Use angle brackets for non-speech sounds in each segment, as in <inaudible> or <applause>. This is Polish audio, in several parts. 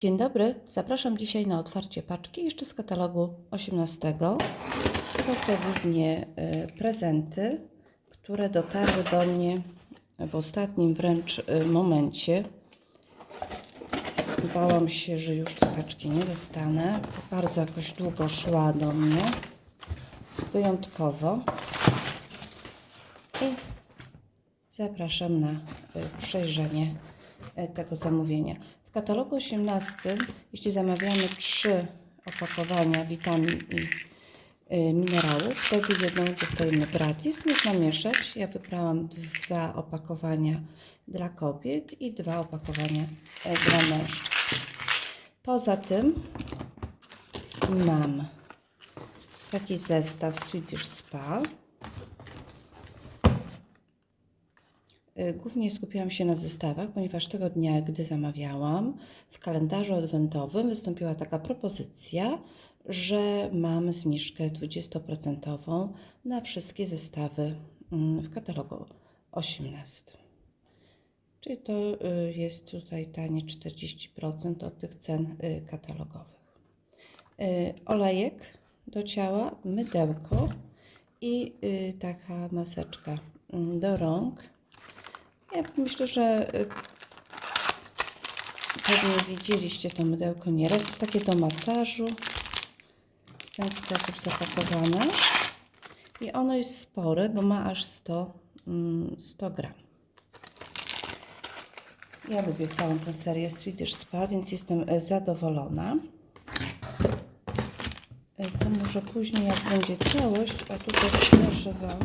Dzień dobry, zapraszam dzisiaj na otwarcie paczki jeszcze z katalogu 18. Są to głównie e, prezenty, które dotarły do mnie w ostatnim wręcz e, momencie. Bałam się, że już te paczki nie dostanę. Bardzo jakoś długo szła do mnie. Wyjątkowo. I zapraszam na e, przejrzenie tego zamówienia. Katalogu 18, jeśli zamawiamy trzy opakowania witamin i e, minerałów, wtedy jedną dostajemy gratis. Można mieszać. Ja wybrałam dwa opakowania dla kobiet i dwa opakowania e, dla mężczyzn. Poza tym mam taki zestaw Swedish Spa. Głównie skupiłam się na zestawach, ponieważ tego dnia, gdy zamawiałam, w kalendarzu adwentowym wystąpiła taka propozycja, że mam zniżkę 20% na wszystkie zestawy mm, w katalogu 18. Czyli to y, jest tutaj tanie 40% od tych cen y, katalogowych. Y, Olejek do ciała, mydełko i y, taka maseczka mm, do rąk. Ja myślę, że y, pewnie widzieliście to mydełko nieraz. Jest takie do masażu. W ten sposób zapakowane. I ono jest spore, bo ma aż 100, mm, 100 gram. Ja lubię całą tę serię Swedish Spa, więc jestem e, zadowolona. E, To może później, jak będzie całość, a tutaj proszę Wam,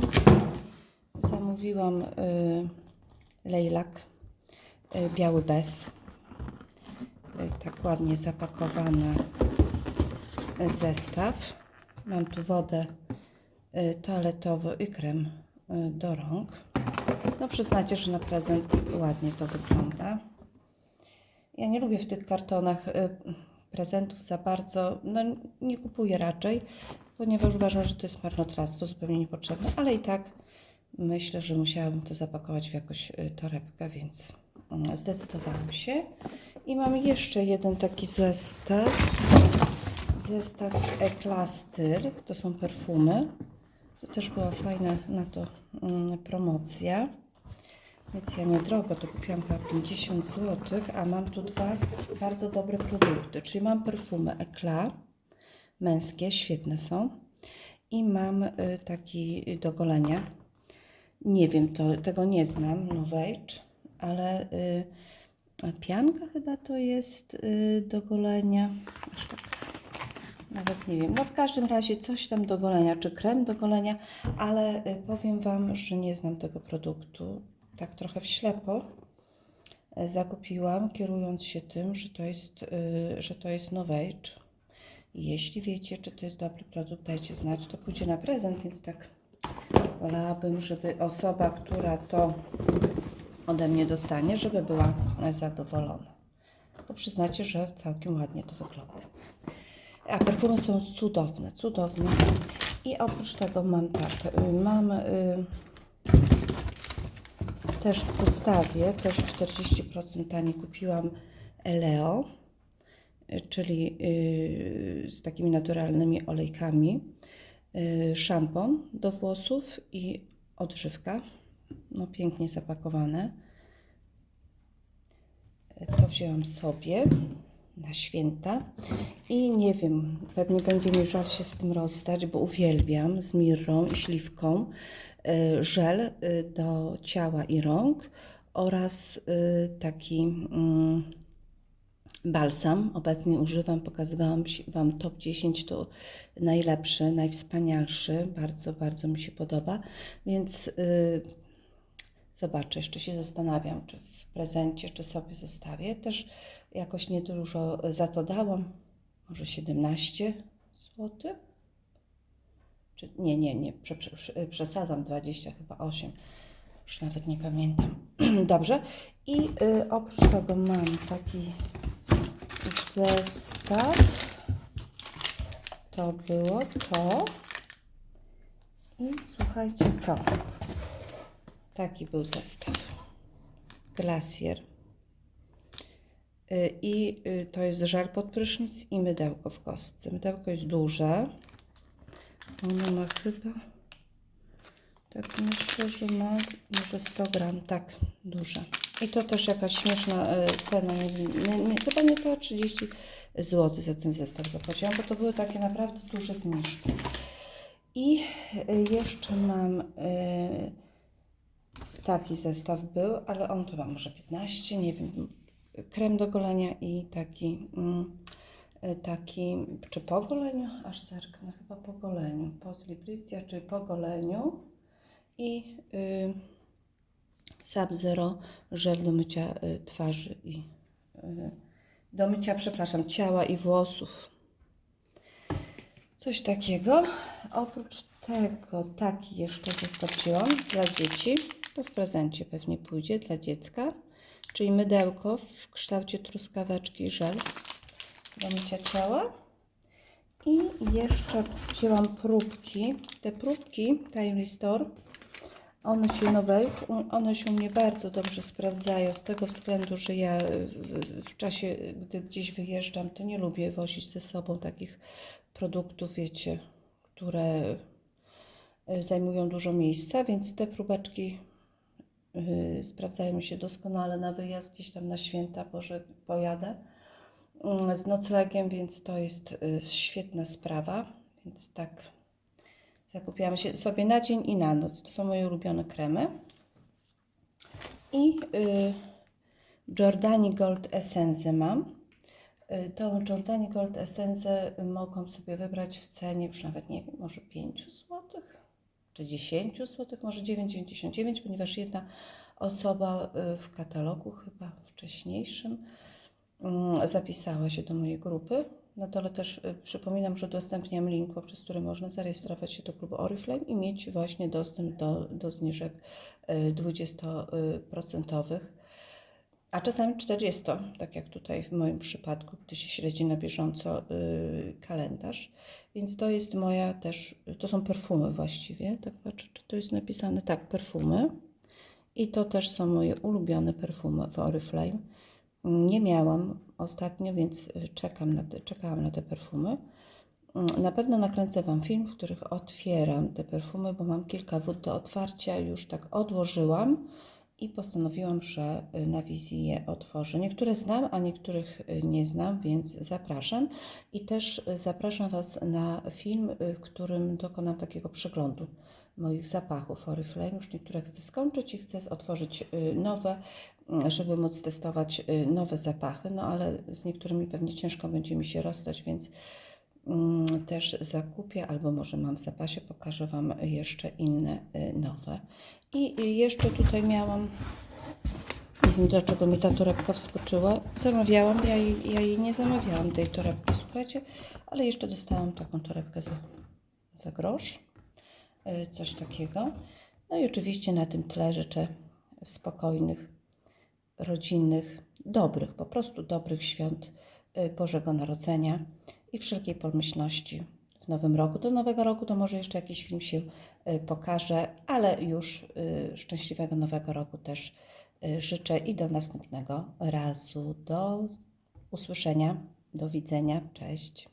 zamówiłam y, lejlak y, biały bez. Y, tak ładnie zapakowany y, zestaw. Mam tu wodę toaletową i krem do rąk. No przyznacie, że na prezent ładnie to wygląda. Ja nie lubię w tych kartonach prezentów za bardzo, no nie kupuję raczej, ponieważ uważam, że to jest marnotrawstwo, zupełnie niepotrzebne, ale i tak myślę, że musiałabym to zapakować w jakąś y, torebkę, więc mm, zdecydowałam się. I mam jeszcze jeden taki zestaw, zestaw Eklastyr, to są perfumy. To też była fajna na to mm, promocja. Więc ja niedrogo, to kupiłam chyba 50 zł, a mam tu dwa bardzo dobre produkty. Czyli mam perfumy Eclat, męskie, świetne są. I mam y, taki do golenia. Nie wiem, to, tego nie znam, Novage, ale y, pianka chyba to jest y, do golenia. Tak nawet nie wiem. No w każdym razie coś tam do golenia, czy krem do golenia, ale y, powiem Wam, że nie znam tego produktu. Tak trochę w ślepo y, zakupiłam, kierując się tym, że to jest, y, że to jest Novage. I Jeśli wiecie, czy to jest dobry produkt, dajcie znać. To pójdzie na prezent, więc tak wolałabym, żeby osoba, która to ode mnie dostanie, żeby była zadowolona. Bo przyznacie, że całkiem ładnie to wygląda. A perfumy są cudowne, cudowne. I oprócz tego mam tak, y, mam y, też w zestawie, też 40% taniej kupiłam Eleo, y, czyli y, z takimi naturalnymi olejkami, szampon do włosów i odżywka, no pięknie zapakowane. To wzięłam sobie na święta i nie wiem, pewnie będzie mi żal się z tym rozstać, bo uwielbiam z mirrą i śliwką y, żel y, do ciała i rąk oraz y, taki mm, balsam. Obecnie używam, pokazywałam Wam top 10, to najlepszy, najwspanialszy, bardzo, bardzo mi się podoba, więc y, Zobaczę, jeszcze się zastanawiam, czy w prezencie, czy sobie zostawię. Też jakoś niedużo za to dałam, może 17 zł. Czy, nie, nie, nie, prze, prze, przesadzam, 20, chyba 8. Już nawet nie pamiętam. <clears throat> Dobrze. I y, oprócz tego mam taki zestaw. To było to. I słuchajcie, to. Taki był zestaw. Glacier. Y, I y, to jest żel pod prysznic i mydełko w kostce. Mydełko jest duże. Ono ma chyba, tak myślę, że ma może 100 gram, tak, duże. I to też jakaś śmieszna y, cena, nie, nie, chyba niecałe 30 zł za ten zestaw zapłaciłam, bo to były takie naprawdę duże zniżki. I y, jeszcze mam y, taki zestaw był, ale on ma może 15, nie wiem, krem do golenia i taki, mm, y, taki czy po goleniu? Aż zerknę, chyba po goleniu, libricja, czyli po goleniu i y, Sub-Zero żel do mycia y, twarzy i y, do mycia, przepraszam, ciała i włosów. Coś takiego. Oprócz tego taki jeszcze zostawiłam dla dzieci. To w prezencie pewnie pójdzie dla dziecka. Czyli mydełko w kształcie truskaweczki żel do mycia ciała. I jeszcze wzięłam próbki. Te próbki Time Restore, one się nowe, one się u mnie bardzo dobrze sprawdzają z tego względu, że ja w, czasie, gdy gdzieś wyjeżdżam, to nie lubię wozić ze sobą takich produktów, wiecie, które y, zajmują dużo miejsca, więc te próbeczki y, sprawdzają mi się doskonale na wyjazd gdzieś tam na święta, Boże pojadę mm, z noclegiem, więc to jest y, świetna sprawa, więc tak zakupiłam się sobie na dzień i na noc, to są moje ulubione kremy. I y, Giordani Gold Essence mam. Y, Tą Giordani Gold Essence mogłam sobie wybrać w cenie już nawet nie wiem, może 5 zł, czy 10 zł, może 9,99, ponieważ jedna osoba y, w katalogu chyba wcześniejszym mm, zapisała się do mojej grupy. Na dole też y, przypominam, że udostępniam link, poprzez który można zarejestrować się do klubu Oriflame i mieć właśnie dostęp do, do zniżek y, 20%. A czasami 40, tak jak tutaj w moim przypadku, gdy się śledzi na bieżąco yy, kalendarz. Więc to jest moja też, to są perfumy właściwie, tak patrzę, czy to jest napisane, tak, perfumy. I to też są moje ulubione perfumy w Oriflame. Nie miałam ostatnio, więc y, czekam na te, czekałam na te perfumy. Mm, Na pewno nakręcę Wam film, w których otwieram te perfumy, bo mam kilka wód do otwarcia, już tak odłożyłam i postanowiłam, że y, na wizji je otworzę. Niektóre znam, a niektórych y, nie znam, więc zapraszam. I też zapraszam Was na film, w którym dokonam takiego przeglądu moich zapachów Oriflame. Już niektóre chcę skończyć i chcę otworzyć y, nowe, y, żeby móc testować y, nowe zapachy, no ale z niektórymi pewnie ciężko będzie mi się rozstać, więc mm, też zakupię, albo może mam w zapasie, pokażę Wam jeszcze inne nowe. I jeszcze tutaj miałam, nie wiem dlaczego mi ta torebka wskoczyła, zamawiałam, ja jej, ja jej nie zamawiałam tej torebki, słuchajcie, ale jeszcze dostałam taką torebkę za, za grosz, coś takiego. No i oczywiście na tym tle życzę spokojnych, rodzinnych, dobrych, po prostu dobrych świąt y, Bożego Narodzenia i wszelkiej pomyślności w nowym roku. Do nowego roku to może jeszcze jakiś film się y, pokaże, ale już szczęśliwego nowego roku też życzę i do następnego razu. Do usłyszenia, do widzenia. Cześć.